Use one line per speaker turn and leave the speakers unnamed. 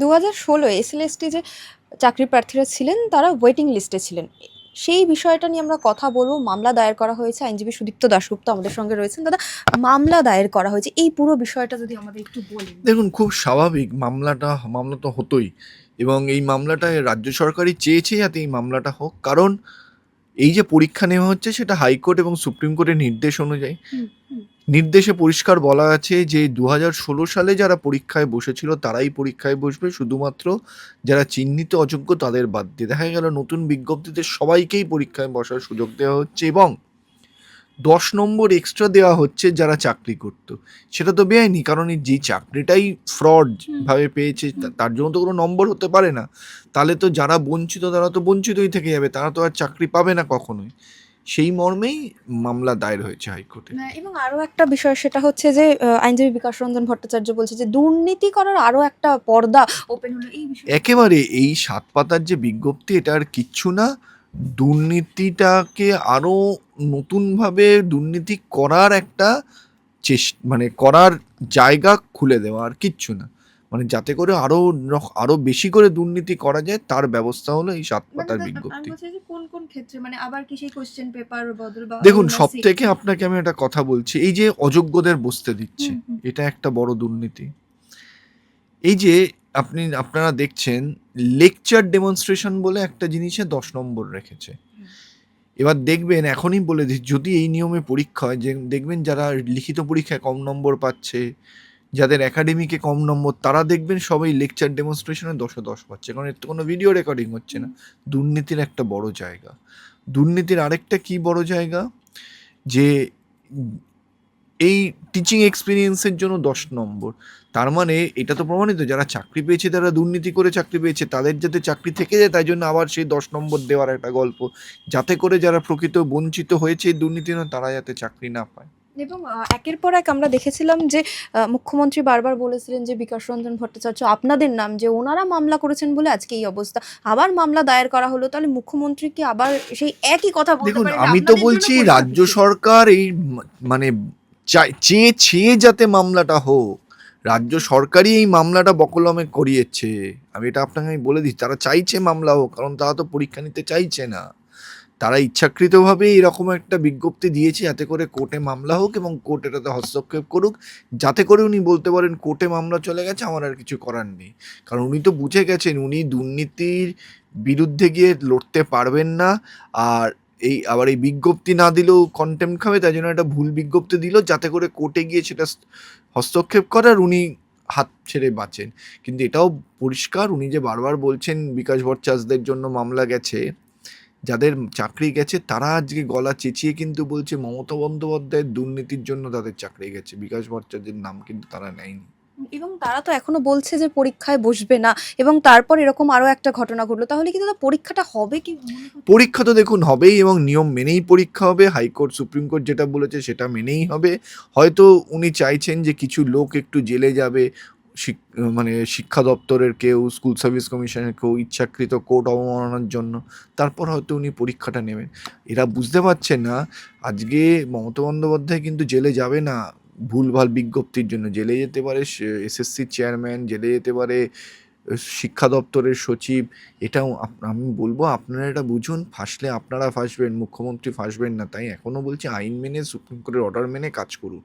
দু হাজার ষোলো এসএলএসটি যে চাকরি প্রার্থীরা ছিলেন তারা ওয়েটিং লিস্টে ছিলেন। সেই বিষয়টা নিয়ে আমরা কথা বলব। মামলা দায়ের করা হয়েছে আইনজীবী সুদীপ্ত দাশগুপ্ত আমাদের সঙ্গে রয়েছেন। দাদা মামলা দায়ের করা হয়েছে এই পুরো বিষয়টা যদি আমাদের একটু বলেন।
দেখুন খুব স্বাভাবিক মামলাটা মামলা তো হতোই এবং এই মামলাটায় রাজ্য সরকারই চেয়েছে যাতে এই মামলাটা হোক। কারণ এই যে পরীক্ষা নেওয়া হচ্ছে সেটা হাইকোর্ট এবং সুপ্রিম কোর্টের নির্দেশ অনুযায়ী। নির্দেশে পরিষ্কার বলা আছে যে দু ষোলো সালে যারা পরীক্ষায় বসেছিল তারাই পরীক্ষায় বসবে। শুধুমাত্র যারা চিহ্নিত অযোগ্য তাদের বাদ দিয়ে। দেখা গেল নতুন বিজ্ঞপ্তিতে সবাইকেই পরীক্ষায় বসার সুযোগ দেওয়া হচ্ছে এবং দশ নম্বর এক্সট্রা দেওয়া হচ্ছে যারা চাকরি করত। সেটা তো বেআইনি কারণ এই যে চাকরিটাই ফ্রড ভাবে পেয়েছে তার জন্য তো কোনো নম্বর হতে পারে না। তাহলে তো যারা বঞ্চিত তারা তো বঞ্চিতই থেকে যাবে। তারা তো আর চাকরি পাবে না কখনোই। সেই মর্মেই মামলা দায়ের হয়েছে হাইকোর্টে।
এবং আরও একটা বিষয় সেটা হচ্ছে যে আইনজীবী বিকাশ রঞ্জন ভট্টাচার্য বলছে যে দুর্নীতি করার আরও একটা পর্দা ওপেন হলো এই
একেবারে এই সাত পাতার যে বিজ্ঞপ্তি এটা আর কিচ্ছু না। দুর্নীতিটাকে আরও নতুনভাবে দুর্নীতি করার একটা চেষ্টা মানে করার জায়গা খুলে দেওয়া আর কিচ্ছু না। মানে যাতে করে আরও আরও বেশি করে দুর্নীতি করা যায় তার ব্যবস্থা হলো এই সাত
মানে
পাতার বিজ্ঞপ্তি।
কোন ক্ষেত্রে? মানে আবার কি সেই কোশ্চেন পেপার বদল বা
দেখুন সব থেকে আপনাকে আমি একটা কথা বলছি এই যে অযোগ্যদের বসতে দিচ্ছে। এটা একটা বড় দুর্নীতি। এই যে আপনি আপনারা দেখছেন লেকচার ডেমনস্ট্রেশন বলে একটা জিনিসে দশ নম্বর রেখেছে। এবার দেখবেন এখনই বলে দিচ্ছি যদি এই নিয়মে পরীক্ষা হয় যে দেখবেন যারা লিখিত পরীক্ষায় কম নম্বর পাচ্ছে যাদের একাডেমিকে কম নম্বর, তারা দেখবেন সবাই লেকচার ডেমনস্ট্রেশনে দশে দশ পাচ্ছে। কারণ এর তো কোনো ভিডিও রেকর্ডিং হচ্ছে না। দুর্নীতির একটা বড় জায়গা। দুর্নীতির আরেকটা কি বড় জায়গা? যে এই টিচিং এক্সপিরিয়েন্সের জন্য দশ নম্বর। তার মানে এটা তো প্রমাণিত, যারা চাকরি পেয়েছে, তারা দুর্নীতি করে চাকরি পেয়েছে। তাদের যাতে চাকরি থেকে যায়, তাই জন্য আবার সেই দশ নম্বর দেওয়ার একটা গল্প। যাতে করে যারা প্রকৃত বঞ্চিত হয়েছে দুর্নীতি না তারা যাতে চাকরি না পায়।
এবং একের পর এক আমরা দেখেছিলাম যে মুখ্যমন্ত্রী বারবার বলেছিলেন যে বিকাশ রঞ্জন ভট্টাচার্য আপনাদের নাম যে ওনারা মামলা করেছেন বলে আজকে এই অবস্থা। আবার মামলা দায়ের করা হলো তাহলে মুখ্যমন্ত্রী কি আবার সেই একই কথা বলতে
দেখুন আমি তো বলছি রাজ্য সরকার এই মানে চেয়ে চেয়ে যাতে মামলাটা হোক রাজ্য সরকারই এই মামলাটা বকলমে করিয়েছে। আমি এটা আপনাকে আমি বলে দিচ্ছি তারা চাইছে মামলা হোক কারণ তারা তো পরীক্ষা নিতে চাইছে না। তারা ইচ্ছাকৃতভাবে এরকম একটা বিজ্ঞপ্তি দিয়েছে যাতে করে কোর্টে মামলা হোক এবং কোর্ট এটাতে হস্তক্ষেপ করুক। যাতে করে উনি বলতে পারেন, কোর্টে মামলা চলে গেছে, আমার আর কিছু করার নেই। কারণ উনি তো বুঝে গেছেন, উনি দুর্নীতির বিরুদ্ধে গিয়ে লড়তে পারবেন না। আর এই, আবার এই বিজ্ঞপ্তি না দিলেও কন্টেম্প খাবে, তাই জন্য একটা ভুল বিজ্ঞপ্তি দিল, যাতে করে কোর্টে গিয়ে সেটা হস্তক্ষেপ করে আর উনি হাত ছেড়ে বাঁচেন। কিন্তু এটাও পরিষ্কার, উনি যে বারবার বলছেন, বিকাশ ভট্টাচার্যদের জন্য মামলা গেছে। যাদের চাকরি গেছে তারা আজকে গলা চেঁচিয়ে কিন্তু বলছে মমতা বন্দ্যোপাধ্যায়ের দুর্নীতির জন্য তাদের চাকরি গেছে। বিকাশ ভট্টাচার্যের নাম কিন্তু তারা নেয়নি।
এবং তারা তো এখনও বলছে যে পরীক্ষায় বসবে না এবং তারপর এরকম আরও একটা ঘটনা ঘটলো। তাহলে কি দাদা পরীক্ষাটা হবে কি?
পরীক্ষা তো দেখুন হবেই এবং নিয়ম মেনেই পরীক্ষা হবে। হাইকোর্ট সুপ্রিম কোর্ট যেটা বলেছে সেটা মেনেই হবে। হয়তো উনি চাইছেন যে কিছু লোক একটু জেলে যাবে মানে শিক্ষা দপ্তরের কেউ স্কুল সার্ভিস কমিশনের কেউ ইচ্ছাকৃত কোর্ট অবমাননার জন্য, তারপর হয়তো উনি পরীক্ষাটা নেবেন। এরা বুঝতে পারছে না, আজকে মমতা বন্দ্যোপাধ্যায় কিন্তু জেলে যাবে না। ভুলভাল বিজ্ঞপ্তির জন্য জেলে যেতে পারে এসএসসির চেয়ারম্যান জেলে যেতে পারে শিক্ষা দপ্তরের সচিব। এটাও আমি বলব আপনারা এটা বুঝুন, ফাঁসলে আপনারা ফাঁসবেন, মুখ্যমন্ত্রী ফাঁসবেন না, তাই এখনও বলছি আইন মেনে, সুপ্রিম কোর্টের অর্ডার মেনে কাজ করুন।